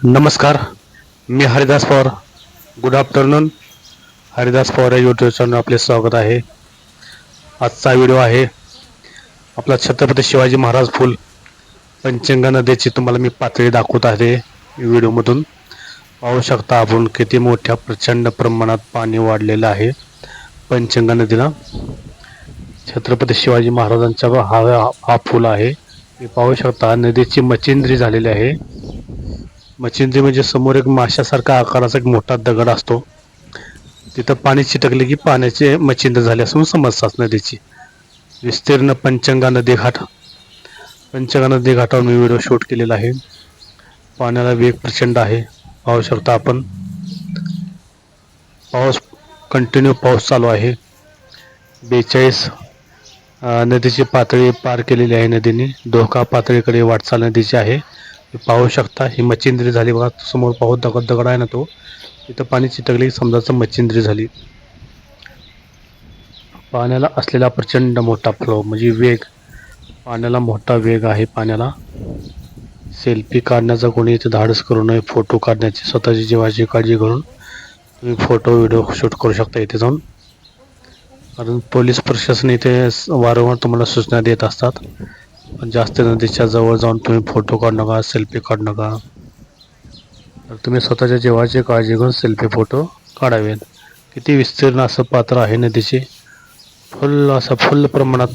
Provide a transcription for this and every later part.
नमस्कार मी Haridas Pawar. Good afternoon Haridas Pawar या यूट्यूब चॅनल आपले स्वागत आहे. आजचा व्हिडिओ आहे आपला छत्रपती शिवाजी महाराज फुल पंचंगा नदीची तुम्हाला मी पातळी दाखवत आहे व्हिडिओमधून पाहू शकता आपण किती मोठ्या प्रचंड प्रमाणात पाणी वाढलेलं आहे पंचंगा नदीला. छत्रपती शिवाजी महाराजांचा हा हा पूल आहे. हे पाहू शकता नदीची मचिंद्री झालेली आहे. मच्छिंद्री म्हणजे समोर एक माशासारखा आकाराचा एक मोठा दगड असतो. तिथं पाणी चिटकले की पाण्याचे मचिंद्र झाले असून समजतात नदीची विस्तीर्ण पंचंगा नदी घाट. पंचंगा नदी घाटावर मी व्हिडिओ शूट केलेला आहे. पाण्याला वेग प्रचंड आहे. पाहू शकता आपण. पाऊस कंटिन्यू पाऊस चालू आहे. बेचाळीस नदीची पातळी पार केलेली आहे नदीने. धोका पातळीकडे वाटचाल नदीची आहे. पाहू शकता ही मच्छिंद्री झाली बघा समोर पाहू दगड दगड आहे ना तो. तिथं पाणी चिटकली समजाचं मच्छिंद्री झाली. पाण्याला असलेला प्रचंड मोठा फ्लो म्हणजे वेग. पाण्याला मोठा वेग आहे पाण्याला. सेल्फी काढण्याचा कोणी इथे धाडस करू नये फोटो काढण्याची स्वतःची जीवाची काळजी घेऊन तुम्ही फोटो व्हिडिओ शूट करू शकता इथे जाऊन. कारण पोलीस प्रशासन इथे वारंवार तुम्हाला सूचना देत असतात. पण जास्त नदीच्या जवळ जाऊन तुम्ही फोटो काढू नका सेल्फी काढू नका. तर तुम्ही स्वतःच्या जीवाची काळजी घेऊन सेल्फी फोटो काढावेत. किती विस्तीर्ण असं पात्र आहे नदीचे. फुल असं फुल प्रमाणात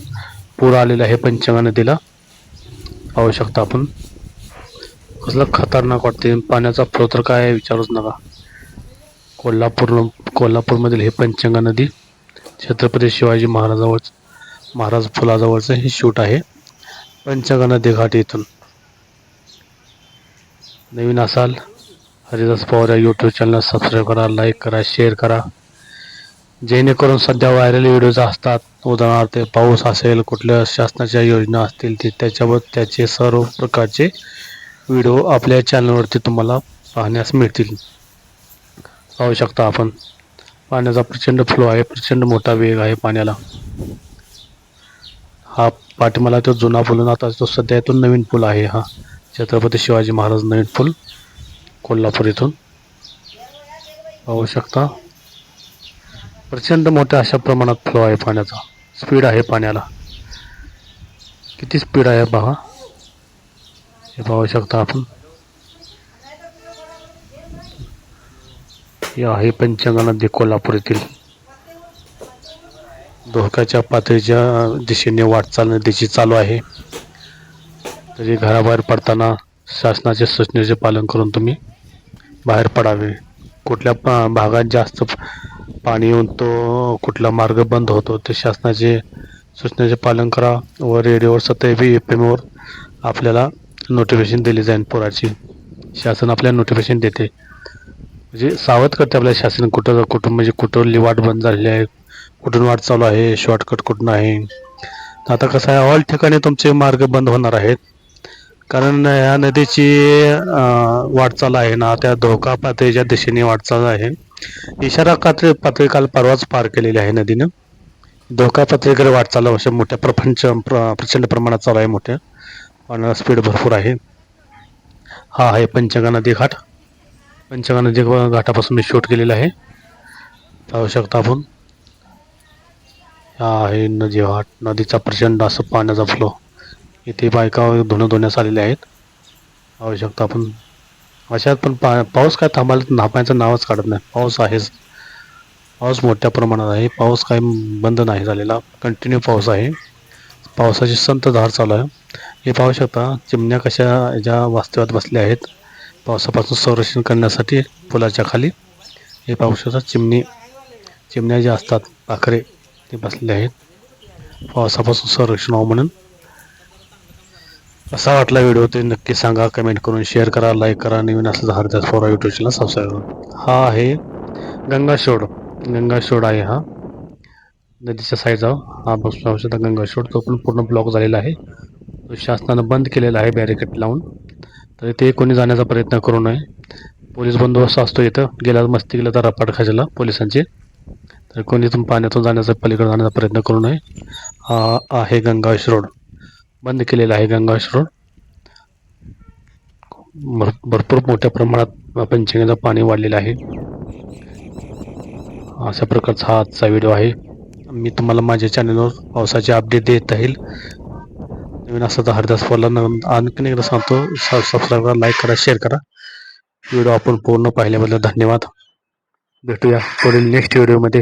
पूर आलेला आहे पंचंगा नदीला. पाहू शकता आपण. कसलं खतरनाक वाटते पाण्याचा फ्लो तर काय आहे विचारूच नका. कोल्हापूर कोल्हापूरमधील हे पंचंगा नदी छत्रपती शिवाजी महाराजावर महाराज फुलाजवळचं हे शूट आहे. पंचंगा घाट इथून. नवीन असाल हरिदास पवार या यूट्यूब चॅनल सबस्क्राईब करा लाईक करा शेअर करा. जेणेकरून सध्या व्हायरल व्हिडिओज असतात. उदाहरणार्थ पाऊस असेल कुठल्या शासनाच्या योजना असतील ते त्याच्यावर त्याचे सर्व प्रकारचे व्हिडिओ आपल्या चॅनलवरती तुम्हाला पाहण्यास मिळतील. पाहू शकता आपण. पाण्याचा प्रचंड फ्लो आहे प्रचंड मोठा वेग आहे पाण्याला. हा पाठीमाला तो जुना पूल आता तो सध्या इथून नवीन पूल आहे हा. छत्रपती शिवाजी महाराज नवीन पूल कोल्हापूर इथून. पाहू शकता. प्रचंड मोठ्या अशा प्रमाणात फ्लो आहे पाण्याचा. स्पीड आहे पाण्याला. किती स्पीड आहे पहा हे पाहू शकता आपण. हे आहे पंचंगा नदी कोल्हापूर येथील. धोक्याच्या पातळीच्या दिशेने वाटचाल दिशी चालू आहे. तरी घराबाहेर पडताना शासनाच्या सूचनेचे पालन करून तुम्ही बाहेर पडावे. कुठल्या पा भागात जास्त पाणी येऊन तो कुठला मार्ग बंद होतो ते शासनाचे सूचनेचे पालन करा व रेडिओवर सतत एफ एमवर आपल्याला नोटिफिकेशन दिली जाईल पुराची. शासन आपल्याला नोटिफिकेशन देते. म्हणजे सावध करते आपल्या शासन कुठं कुठं म्हणजे कुठं लिवाट बंद झालेली आहे कुठून वाट चालू आहे शॉर्टकट कुठून आहे? आता कसं आहे ऑल ठिकाणी तुमचे मार्ग बंद होणार आहेत. कारण ह्या नदीची वाटचाल आहे ना त्या धोका पातळीच्या दिशेने वाटचाल आहे इशारा पातळी पातळी काल परवाच पार केलेली आहे नदीनं. धोका पातळीकडे वाटचाल अशा मोठ्या प्रपंच प्र प्रचंड प्रमाणात चालू आहे मोठ्या. पाण्याला स्पीड भरपूर आहे. हा आहे पंचगा नदी घाट. पंचगा नदी घाटापासून मी शूट केलेला आहे. पाहू शकता आपण. हा आहे नदी घाट नदीचा प्रचंड असं पाण्याचा फ्लो इथे बायका धुणं धुण्यास आलेल्या आहेत. पाहू शकता आपण अशात पण पा पाऊस काय थांबायला थांबायचं नावच काढत नाही. पाऊस आहेच. पाऊस मोठ्या प्रमाणात आहे. पाऊस काय बंद नाही झालेला. कंटिन्यू पाऊस आहे. पावसाची संत धार चालू आहे. हे पाहू शकता चिमण्या कशा ज्या वास्तव्यात बसल्या आहेत. पावसापासून संरक्षण करण्यासाठी पुलाच्या खाली. हे पाहू शकता चिमणी चिमण्या ज्या असतात पाखरे ते बसलेले आहेत. पावसापासून संरक्षण व्हावं म्हणून. असा वाटला व्हिडिओ ते नक्की सांगा. कमेंट करून शेअर करा लाईक करा. नवीन असं हरदास फोरा यूट्यूब चॅनल सबस्क्राईब करा. हा आहे गंगाशोड गंगाशोड आहे हा. नदीच्या साईडचा हा बस शकता गंगाशोड तो पण पूर्ण ब्लॉक झालेला आहे. तो शासनानं बंद केलेला आहे बॅरिकेड लावून. तर ते कोणी जाण्याचा प्रयत्न करू नये. पोलीस बंदोबस्त असतो इथं. गेला मस्ती गेला तर रपाट खायला पोलिसांचे. तर कोणी इथून पाण्यातून जाण्याचा पलीकडे जाण्याचा प्रयत्न करू नये. हा आहे गंगाश रोड. बंद केलेला आहे गंगाश रोड. भर भरपूर मोठ्या प्रमाणात पंचगंगा पाणी वाढलेलं आहे. अशा प्रकारचा हा आजचा व्हिडिओ आहे. मी तुम्हाला माझ्या चॅनलवर पावसाचे अपडेट देत राहील. नवीन असं तर हरिदास नवीन आणखीन एकदा सांगतो सबस्क्राईब करा लाईक करा शेअर करा. व्हिडिओ आपण पूर्ण पाहिल्याबद्दल धन्यवाद. भेटूया पुढील नेक्स्ट व्हिडिओमध्ये